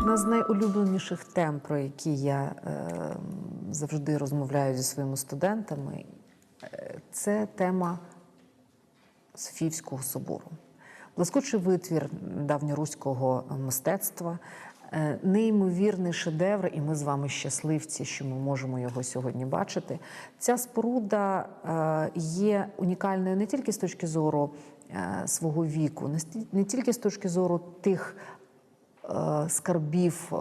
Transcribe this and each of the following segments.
Одна з найулюбленіших тем, про які я е, завжди розмовляю зі своїми студентами, це тема Софіївського собору. Блискучий витвір давньоруського мистецтва, е, неймовірний шедевр, і ми з вами щасливці, що ми можемо його сьогодні бачити. Ця споруда е, є унікальною не тільки з точки зору е, свого віку, не тільки з точки зору тих скарбів е,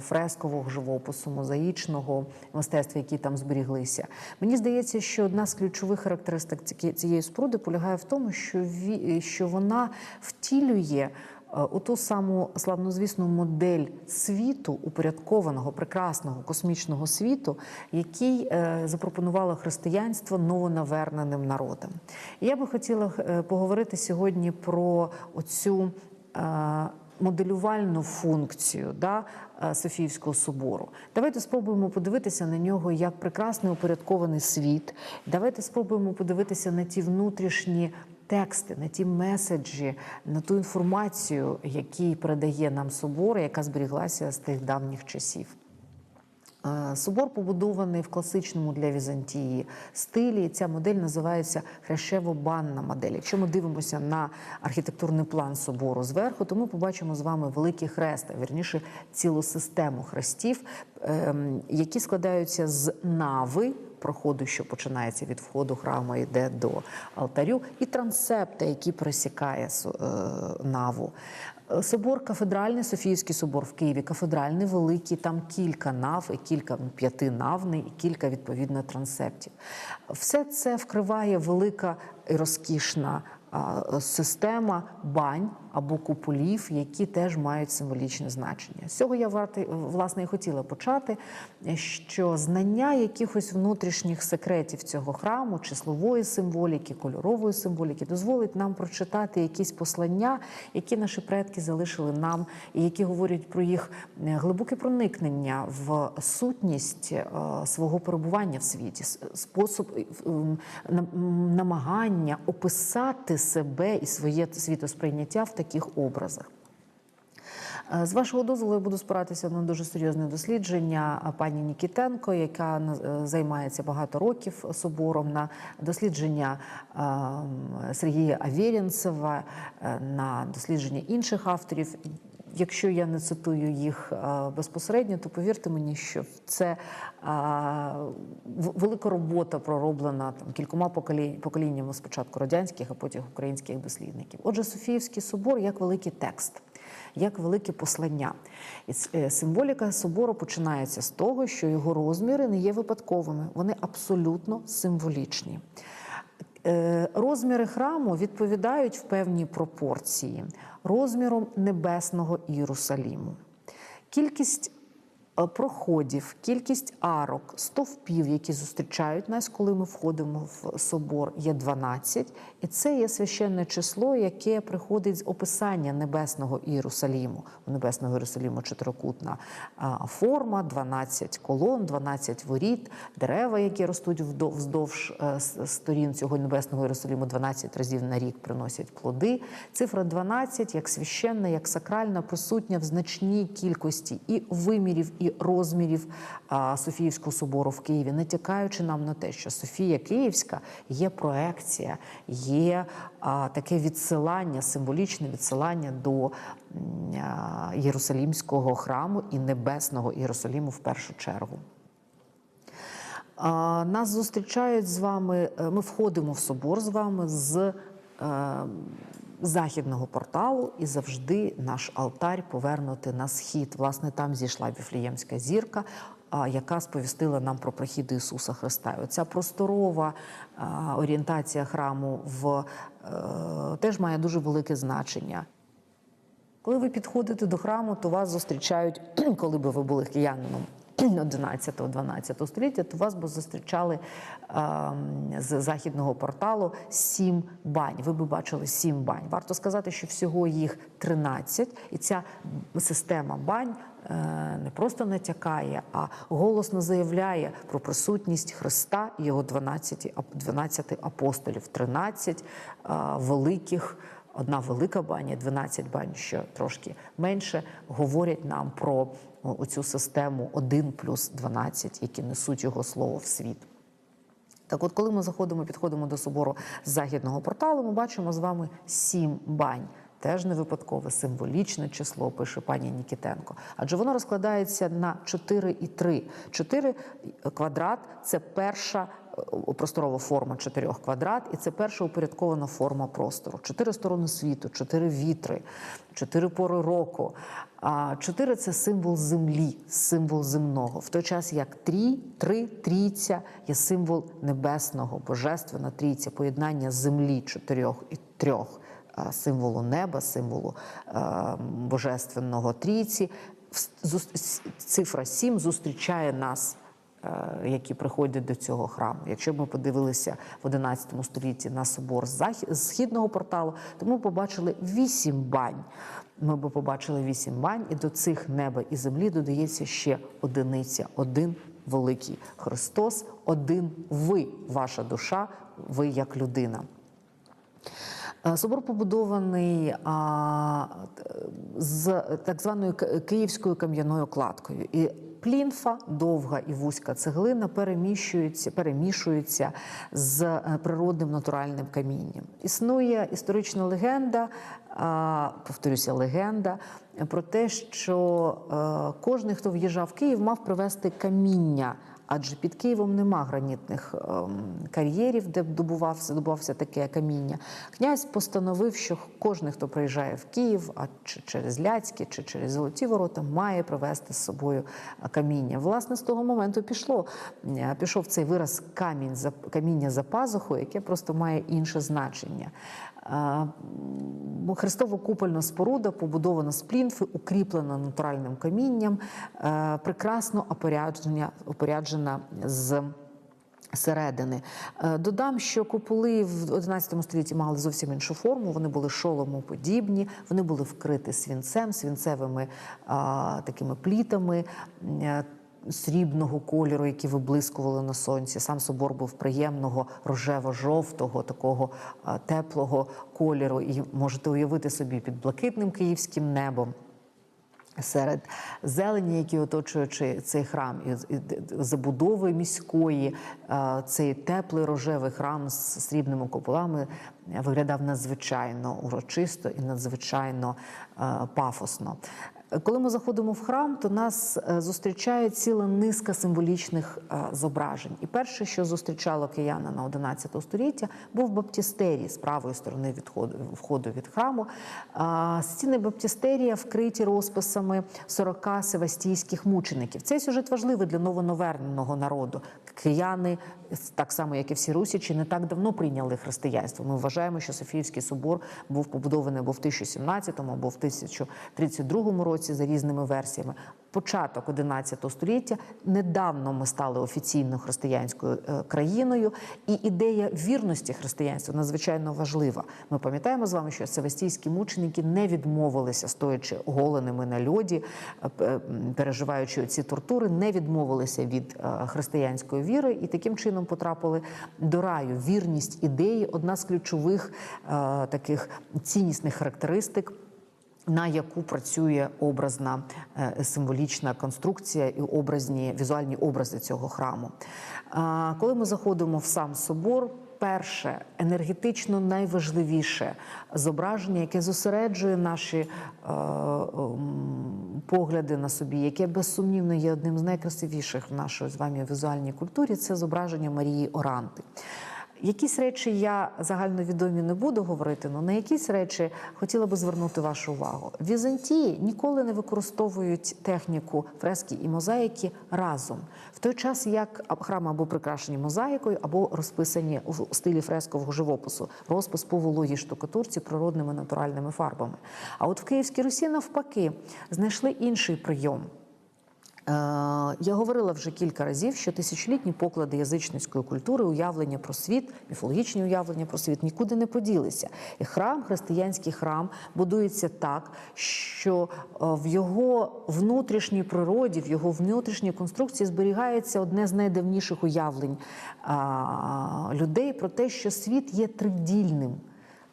фрескового живопису, мозаїчного мистецтва, які там зберіглися. Мені здається, що одна з ключових характеристик цієї- споруди полягає в тому, що, вона втілює. е, Оту саму славнозвісну модель світу, упорядкованого, прекрасного космічного світу, який е, запропонувало християнство новонаверненим народам. Я би хотіла е, поговорити сьогодні про оцю е, моделювальну функцію да, е, Софіївського собору. Давайте спробуємо подивитися на нього як прекрасний упорядкований світ. Давайте спробуємо подивитися на ті внутрішні тексти, на ті меседжі, на ту інформацію, які передає нам собор, яка зберіглася з тих давніх часів. Е, Собор побудований в класичному для Візантії стилі. Ця модель називається хрещево-банна модель. Якщо ми дивимося на архітектурний план собору зверху, то ми побачимо з вами великий хрест, а вірніше цілу систему хрестів, ем, які складаються з нави. Проходу, що починається від входу храму, йде до алтарю, і трансепта, який пересікає со- е, наву. Собор кафедральний, Софіївський собор в Києві, кафедральний великий, там кілька нав, і кілька п'яти навний, і кілька відповідно трансептів. Все це вкриває велика розкішна система бань або куполів, які теж мають символічне значення. З цього я власне і хотіла почати, що знання якихось внутрішніх секретів цього храму, числової символіки, кольорової символіки, дозволить нам прочитати якісь послання, які наші предки залишили нам, і які говорять про їх е, глибоке проникнення в сутність е, свого перебування в світі, спосіб е, м, намагання описати себе і своє світосприйняття в таких образах. Е, З вашого дозволу я буду спиратися на дуже серйозне дослідження пані Нікітенко, яка е, займається багато років собором, на дослідження е, Сергія Авєрінцева, е, на дослідження інших авторів. Якщо я не цитую їх безпосередньо, то повірте мені, що це велика робота пророблена там кількома поколіннями спочатку радянських, а потім українських дослідників. Отже, Софіївський собор як великий текст як велике послання. І е, символіка собору починається з того, що його розміри не є випадковими, вони абсолютно символічні. Е, Розміри храму відповідають в певній пропорції розміром небесного Єрусаліму. Кількість проходів, кількість арок, стовпів, які зустрічають нас, коли ми входимо в собор, є 12. І це є священне число, яке приходить з описання небесного Єрусаліму. У небесного Єрусаліму чотирикутна форма, 12 колон, 12 воріт, дерева, які ростуть вздовж е, сторін цього небесного Єрусаліму 12 разів на рік приносять плоди. Цифра 12 як священна, як сакральна, присутня в значній кількості і вимірів, розмірів а, Софіївського собору в Києві, натякаючи нам на те, що Софія Київська є проекція, є таке відсилання, символічне відсилання до Єрусалімського храму і небесного Єрусаліму в першу чергу. Нас зустрічають з вами. е, Ми входимо в собор з вами з е, західного порталу, і завжди наш алтарь повернути на схід. Власне, там зійшла Віфліємська зірка. Яка сповістила нам про прихід Ісуса Христа. Оця просторова орієнтація храму в е, теж має дуже велике значення. Коли ви підходите до храму, то вас зустрічають, коли би ви були киянином 11-12 століття, то вас би зустрічали ем, з західного порталу сім бань. Ви би бачили сім бань. Варто сказати, що всього їх 13, і ця система бань е, не просто натякає, а голосно заявляє про присутність Христа і його 12, ап- 12 апостолів, 13 е, великих одна велика баня, 12 бань, що трошки менше, говорять нам про оцю систему 1 плюс 12, які несуть його слово в світ. Так, от, коли ми заходимо, підходимо до собору з західного порталу, ми бачимо з вами сім бань. Теж не випадкове символічне число, пише пані Нікітенко. Адже воно розкладається на 4 і 3. 4 квадрат це перша е, просторова форма чотирьох квадрат, і це перша упорядкована форма простору. Чотири сторони світу, чотири вітри, чотири пори року. А чотири це символ землі, символ земного. В той час як трі, три, трійця є символ небесного, божественна трійця, поєднання землі чотирьох і трьох символу неба, символу божественного трійці. Цифра 7 зустрічає нас які приходять до цього храму. Якщо ми подивилися в 11 столітті на собор з східного порталу, то ми побачили вісім бань. Ми б побачили вісім бань, і до цих неба і землі додається ще одиниця, один великий Христос, один ви, ваша душа, ви як людина. Е, Собор побудований а, з так званою київською кам'яною кладкою. І плінфа, довга і вузька цеглина переміщуються, перемішуються з е, природним натуральним камінням. Існує історична легенда, повторюся, легенда про те, що е, кожен, хто в'їжджав в Київ, мав привезти каміння. Адже під Києвом нема гранітних ем, кар'єрів, де добувався, добувався таке каміння. Князь постановив, що кожен, хто приїжджає в Київ, а чи через Ляцькі, чи через Золоті ворота, має привезти з собою е, каміння. Власне, з того моменту пішло е, пішов цей вираз камінь каміння за пазухою, яке просто має інше значення. Е, Бо Хрестова купольна споруда побудована з плінфи, укріплена натуральним камінням, е, прекрасно опорядження, опоряджена з. Середини Е, додам, що куполи в 11 столітті мали зовсім іншу форму. Вони були шоломоподібні, вони були вкриті свінцем, свінцевими а, такими плітами. Срібного кольору, які виблискували на сонці. Сам собор був приємного рожево-жовтого, такого теплого кольору. І можете уявити собі під блакитним київським небом. Серед зелені, які оточуючи цей храм, і забудови міської, цей теплий рожевий храм з срібними куполами виглядав надзвичайно урочисто і надзвичайно пафосно. Коли ми заходимо в храм, то нас е, зустрічає ціла низка символічних е, зображень. І перше, що зустрічало кияна на 11 століття, був баптістерій з правої сторони відходу входу від храму. Стіни баптістерія вкриті розписами 40 севастійських мучеників. Цей сюжет важливий для новонаверненого народу. Кияни, так само як і всі русічі, не так давно прийняли християнство. Ми вважаємо, що Софіївський собор був побудований або в 1017, або в 1032 році за різними версіями. Початок 11 століття недавно ми стали офіційно християнською е, країною, і ідея вірності християнства надзвичайно важлива. Ми пам'ятаємо з вами, що севастійські мученики не відмовилися, стоячи оголеними на льоді, е, м, переживаючи ці тортури, не відмовилися від е, християнської віри і таким чином потрапили до раю. Вірність ідеї одна з ключових е, таких ціннісних характеристик на яку працює образна е, символічна конструкція і образні візуальні образи цього храму. Коли ми заходимо в сам собор, перше енергетично найважливіше зображення, яке зосереджує наші е, ем, погляди на собі, яке безсумнівно є одним з найкрасивіших в нашій з вами візуальній культурі, це зображення Марії Оранти. Якісь речі я загальновідомі не буду говорити, але на якісь речі хотіла би звернути вашу увагу. Візантії ніколи не використовують техніку фрески і мозаїки разом, в той час як храми або прикрашені мозаїкою, або розписані в стилі фрескового живопису, розпис по вологій штукатурці природними натуральними фарбами. А от в Київській Русі навпаки знайшли інший прийом. Е, Я говорила вже кілька разів, що тисячолітні поклади язичницької культури, уявлення про світ, міфологічні уявлення про світ нікуди не поділися. І храм, християнський храм, будується так, що е, в його внутрішній природі, в його внутрішній конструкції зберігається одне з найдавніших уявлень людей про те, що світ є тридільним.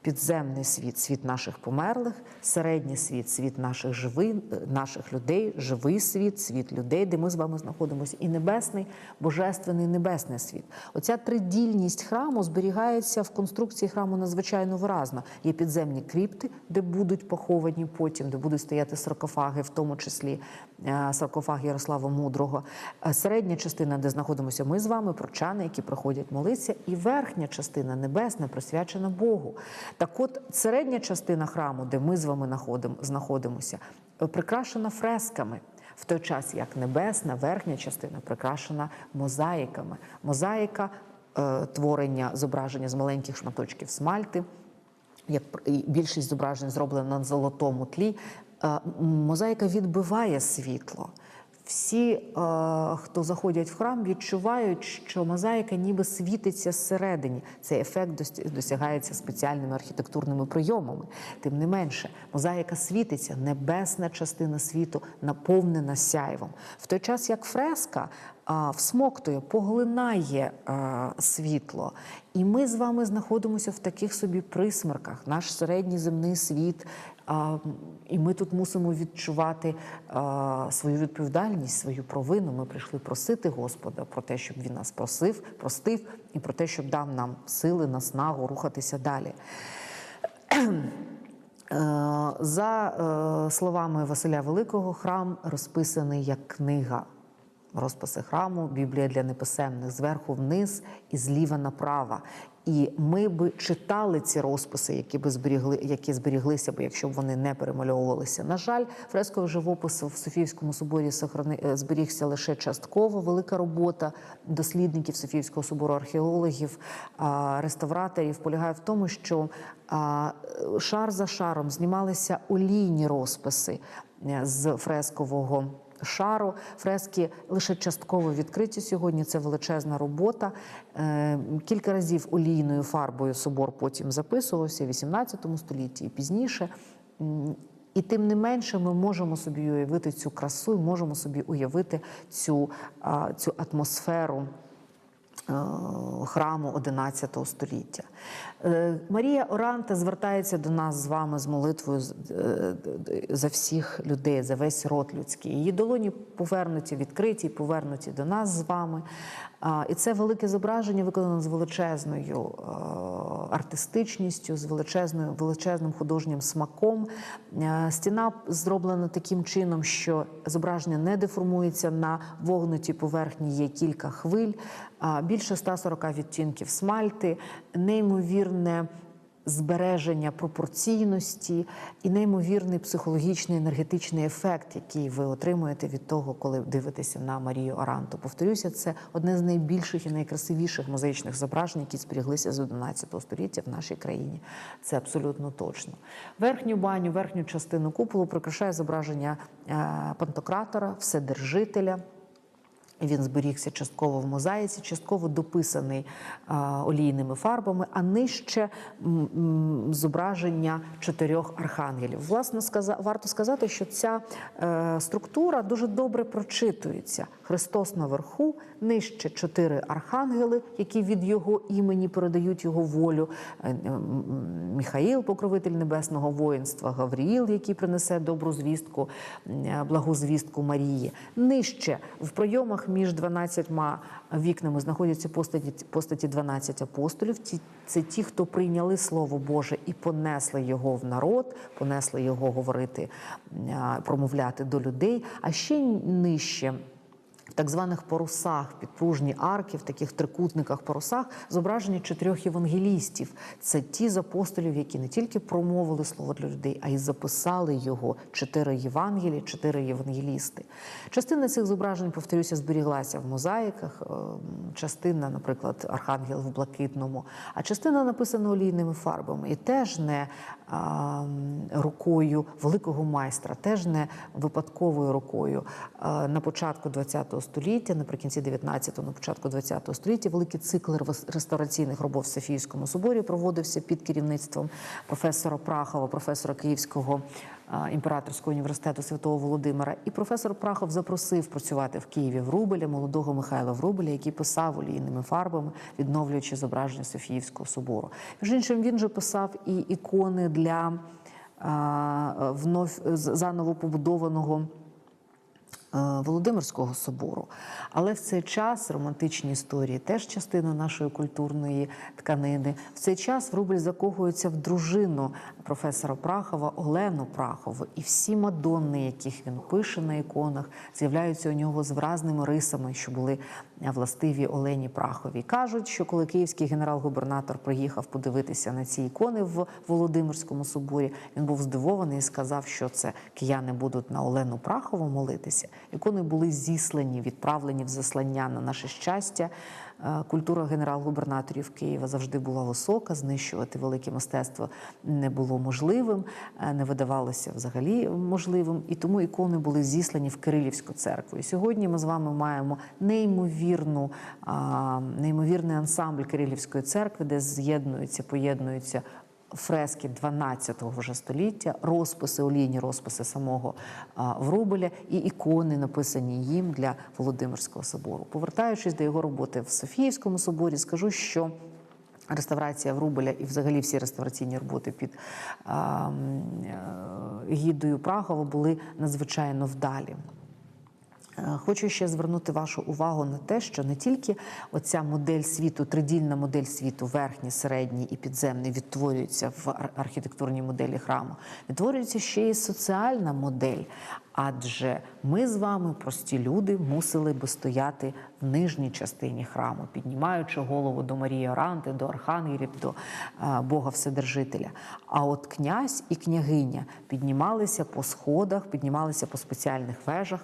Підземний світ, світ наших померлих, середній світ, світ наших живих, наших людей, живий світ, світ людей, де ми з вами знаходимося, і небесний, божественний небесний світ. Оця тридільність храму зберігається в конструкції храму надзвичайно виразно. Є підземні кріпти, де будуть поховані потім, де будуть стояти саркофаги, в тому числі саркофаг Ярослава Мудрого. Е, Середня частина, де знаходимося ми з вами, прочани, які проходять молитися, і верхня частина небесна, присвячена Богу. Так от, середня частина храму, де ми з вами знаходимося, е, прикрашена фресками. В той час як небесна верхня частина прикрашена мозаїками. Мозаїка е, творення зображення з маленьких шматочків смальти, як більшість зображень зроблено на золотому тлі. Е, Мозаїка відбиває світло. Всі, е, хто заходять в храм, відчувають, що мозаїка ніби світиться зсередині. Цей ефект дос- досягається спеціальними архітектурними прийомами. Тим не менше, мозаїка світиться, небесна частина світу наповнена сяйвом. В той час як фреска всмоктує, поглинає світло. І ми з вами знаходимося в таких собі присмерках. Наш середній земний світ. І ми тут мусимо відчувати свою відповідальність, свою провину. Ми прийшли просити Господа про те, щоб він нас просив, простив, і про те, щоб дав нам сили, наснагу рухатися далі. Е, За е, словами Василя Великого, храм розписаний як книга. Розписи храму, Біблія для неписемних зверху вниз і зліва направо. І ми би читали ці розписи, які би зберігли, які зберіглися б, якщо б вони не перемальовувалися. На жаль, фресковий живопис в Софіївському соборі е, зберігся лише частково. Велика робота дослідників Софіївського собору, археологів, реставраторів полягає в тому, що шар за шаром знімалися олійні розписи е, з фрескового шару. Фрески лише частково відкриті сьогодні. Це величезна робота. Е, Кілька разів олійною фарбою собор потім записувався в 18 столітті і пізніше. І тим не менше ми можемо собі уявити цю красу, можемо собі уявити цю, цю атмосферу храму XI століття. Е, Марія Оранта звертається до нас з вами з молитвою е, за всіх людей, за весь род людський. Її долоні повернуті, відкриті, повернуті до нас з вами. І це велике зображення виконано з величезною е, артистичністю, з величезною, величезним художнім смаком. Е, Стіна зроблена таким чином, що зображення не деформується на вогнутій поверхні. Є кілька хвиль, більше 140 відтінків смальти, неймовірне збереження пропорційності і неймовірний психологічний енергетичний ефект, який ви отримуєте від того, коли дивитеся на Марію Аранту. Повторюся, це одне з найбільших і найкрасивіших музичних зображень, які зберіглися з 11 століття в нашій країні. Це абсолютно точно. Верхню баню, верхню частину куполу прикрашає зображення е, пантократора, вседержителя. Він зберігся частково в мозаїці, частково дописаний олійними фарбами, а нижче зображення чотирьох архангелів. Власне, варто сказати, що ця е, структура дуже добре прочитується. Христос наверху, нижче чотири архангели, які від його імені передають його волю. Міхаїл, покровитель небесного воїнства, Гавріїл, який принесе добру звістку, е, благу звістку Марії. Нижче в пройомах між 12 вікнами знаходяться постаті, постаті 12 апостолів. Це ті, хто прийняли Слово Боже і понесли його в народ, понесли його говорити, е, промовляти до людей. А ще нижче. В так званих парусах, підпружні арки, в таких трикутниках парусах зображені чотирьох євангелістів. Це ті з апостолів, які не тільки промовили слово для людей, а й записали його. Чотири Євангелії, чотири євангелісти. Частина цих зображень, повторюся, зберіглася в мозаїках. е, Частина, наприклад, архангел в блакитному, а частина написана олійними фарбами. І теж не рукою великого майстра, теж не випадковою рукою. Е, На початку ХХ століття, наприкінці 19-го, на початку 20-го століття, великий цикл рес- реставраційних робот в Софійському соборі проводився під керівництвом професора Прахова, професора Київського імператорського університету Святого Володимира. І професор Прахов запросив працювати в Києві Врубеля, молодого Михайла Врубеля, який писав олійними фарбами, відновлюючи зображення Софіївського собору. Між іншим, він же писав і ікони для а, вновь заново побудованого. Е, Володимирського собору, але в цей час романтичні історії теж частина нашої культурної тканини. В цей час Врубель закохується в дружину професора Прахова Олену Прахову, і всі мадонни, яких він пише на іконах, з'являються у нього з вразними рисами, що були властиві Олені Прахові. Кажуть, що коли київський генерал-губернатор приїхав подивитися на ці ікони в Володимирському соборі, він був здивований і сказав, що це кияни будуть на Олену Прахову молитися. Ікони були зіслані, відправлені в заслання на наше щастя. Е, Культура генерал-губернаторів Києва завжди була висока. Знищувати велике мистецтво не було можливим, е, не видавалося взагалі можливим. І тому ікони були зіслані в Кирилівську церкву. І сьогодні ми з вами маємо неймовірну, неймовірний ансамбль Кирилівської церкви, де з'єднуються, поєднуються фрески 12-го вже століття, розписи, олійні розписи самого Врубеля і ікони, написані їм для Володимирського собору. Повертаючись до його роботи в Софіївському соборі, скажу, що Реставрація Врубеля і взагалі всі реставраційні роботи під е, гідою Прахова були надзвичайно вдалі. Е, Хочу ще звернути вашу увагу на те, що не тільки оця модель світу, тридільна модель світу, верхній, середній і підземний, відтворюється в архітектурній моделі храму, відтворюється ще й соціальна модель. Адже ми з вами, прості люди, мусили би стояти в нижній частині храму, піднімаючи голову до Марії Оранти, до архангелів, до е, Бога Вседержителя. А от князь і княгиня піднімалися по сходах, піднімалися по спеціальних вежах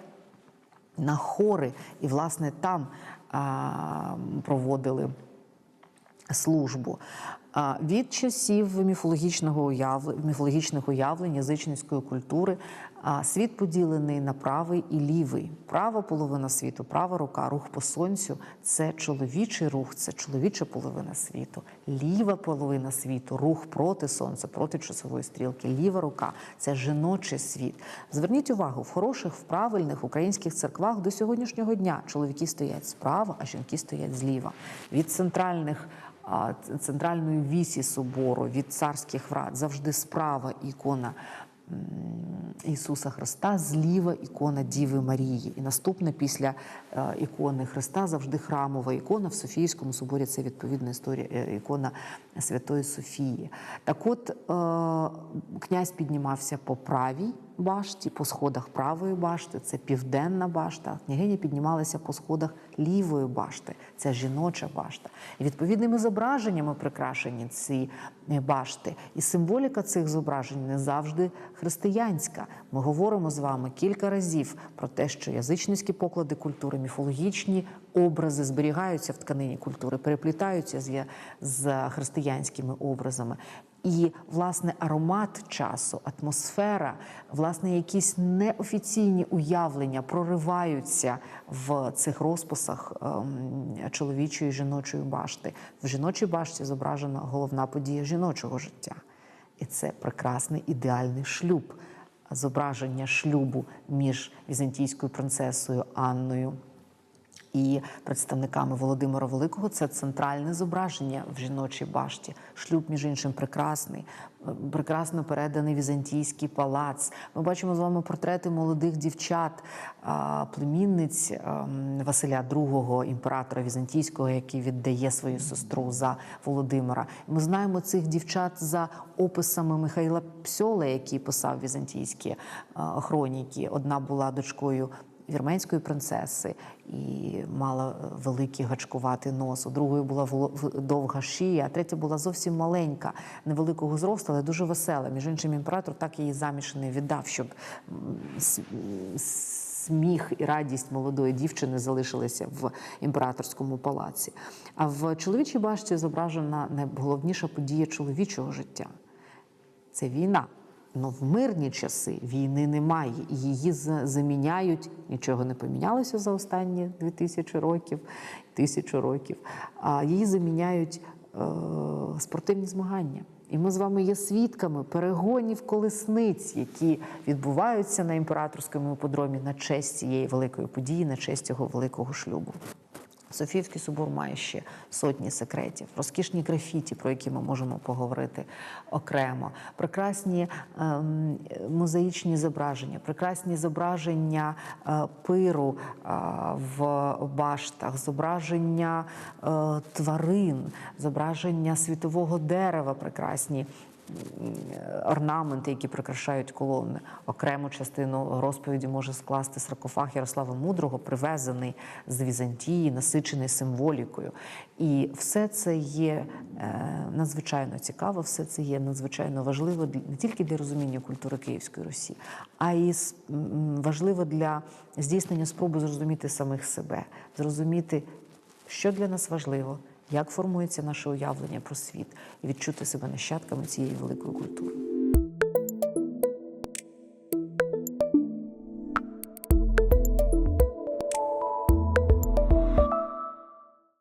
на хори, і власне там проводили службу. Від часів міфологічного уявлення, міфологічних уявлень язичницької культури світ поділений на правий і лівий. Права половина світу, права рука, рух по сонцю це чоловічий рух, це чоловіча половина світу. Ліва половина світу, рух проти сонця, проти часової стрілки. Ліва рука це жіночий світ. Зверніть увагу, в хороших, в правильних українських церквах до сьогоднішнього дня чоловіки стоять справа, а жінки стоять зліва. Від центральних центральної вісі собору, від царських врат завжди справа ікона Ісуса Христа, зліва ікона Діви Марії. І наступне після ікони Христа завжди храмова ікона в Софійському соборі. Це відповідна історія е, ікона Святої Софії. Так от е, князь піднімався по правій башті, по сходах правої башти, це південна башта. Княгиня піднімалася по сходах лівої башти, це жіноча башта. І відповідними зображеннями прикрашені ці е, башти. І символіка цих зображень не завжди християнська. Ми говоримо з вами кілька разів про те, що язичницькі поклади культури, міфологічні образи зберігаються в тканині культури, переплітаються з, з християнськими образами. І власне аромат часу, атмосфера, власне, якісь неофіційні уявлення прориваються в цих розписах ем, чоловічої жіночої башти. В жіночій башті зображена головна подія жіночого життя, і це прекрасний ідеальний шлюб, зображення шлюбу між візантійською принцесою Анною і представниками Володимира Великого це центральне зображення в жіночій башті. Шлюб, між іншим, прекрасний, е, прекрасно переданий візантійський палац. Ми бачимо з вами портрети молодих дівчат, племінниць ем, Василя II, імператора візантійського, який віддає свою сестру за Володимира. Ми знаємо цих дівчат за описами Михайла Псьола, який писав візантійські е, хроніки. Одна була дочкою вірменської принцеси і мала е, великий гачкуватий нос. У другої була довга шия, а третя була зовсім маленька, невеликого зросту, але дуже весела. Між іншим, імператор так її заміж не віддав, щоб сміх і радість молодої дівчини залишилися в імператорському палаці. А в чоловічій башті зображена найголовніша подія чоловічого життя це війна. Ну, в мирні часи війни немає. і Її заміняють. Нічого не помінялося за останні 2000 років, тисячу років. А її заміняють е, спортивні змагання. І ми з вами є свідками перегонів колесниць, які відбуваються на імператорському іпподромі на честь цієї великої події, на честь цього великого шлюбу. Софіївський собор має ще сотні секретів, розкішні графіті, про які ми можемо поговорити окремо, прекрасні мозаїчні зображення, прекрасні зображення е, пиру е, в баштах, зображення е, тварин, зображення світового дерева, прекрасні орнаменти, які прикрашають колони. Окрему частину розповіді може скласти саркофаг Ярослава Мудрого, привезений з Візантії, насичений символікою. І все це є е, надзвичайно цікаво, все це є надзвичайно важливо не тільки для розуміння культури Київської Русі, а й важливо для здійснення спроби зрозуміти самих себе, зрозуміти, що для нас важливо, як формується наше уявлення про світ, і відчути себе нащадками цієї великої культури.